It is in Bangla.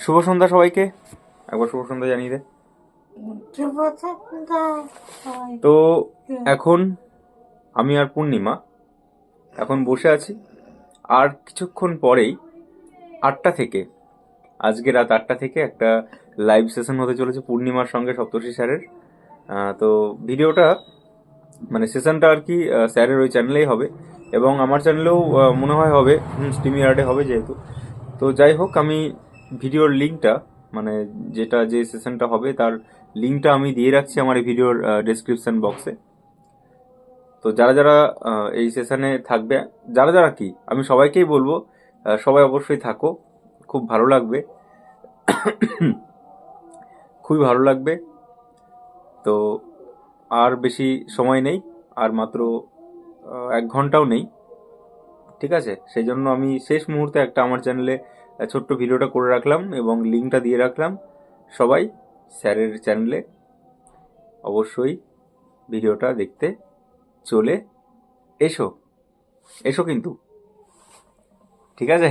শুভ সন্ধ্যা সবাইকে। একবার শুভ সন্ধ্যা জানিয়ে দে। তো এখন আমি আর পূর্ণিমা এখন বসে আছি। আর কিছুক্ষণ পরেই আটটা থেকে আজকে রাত আটটা থেকে একটা লাইভ সেশন হতে চলেছে পূর্ণিমার সঙ্গে সপ্তর্ষি স্যারের। তো ভিডিওটা মানে সেশনটা আর কি স্যারের ওই চ্যানেলেই হবে। এবং আমার চ্যানেলেও মনে হয় হবে স্টিমি আর্টে হবে যেহেতু। তো যাই হোক আমি ভিডিওর লিঙ্কটা মানে যেটা যে সেশনটা হবে তার লিঙ্কটা আমি দিয়ে রাখছি আমার এই ভিডিওর ডেসক্রিপশন বক্সে তো যারা যারা এই সেশানে থাকবে, যারা যারা কি, আমি সবাইকেই বলব সবাই অবশ্যই থাকো, খুব ভালো লাগবে। খুবই ভালো লাগবে। তো আর বেশি সময় নেই, আর মাত্র এক ঘন্টাও নেই। ঠিক আছে? সেই জন্য আমি শেষ মুহূর্তে একটা আমার চ্যানেলে ছোট্ট ভিডিওটা করে রাখলাম এবং লিঙ্কটা দিয়ে রাখলাম। সবাই স্যারের চ্যানেলে অবশ্যই ভিডিওটা দেখতে চলে এসো। এসো কিন্তু। ঠিক আছে?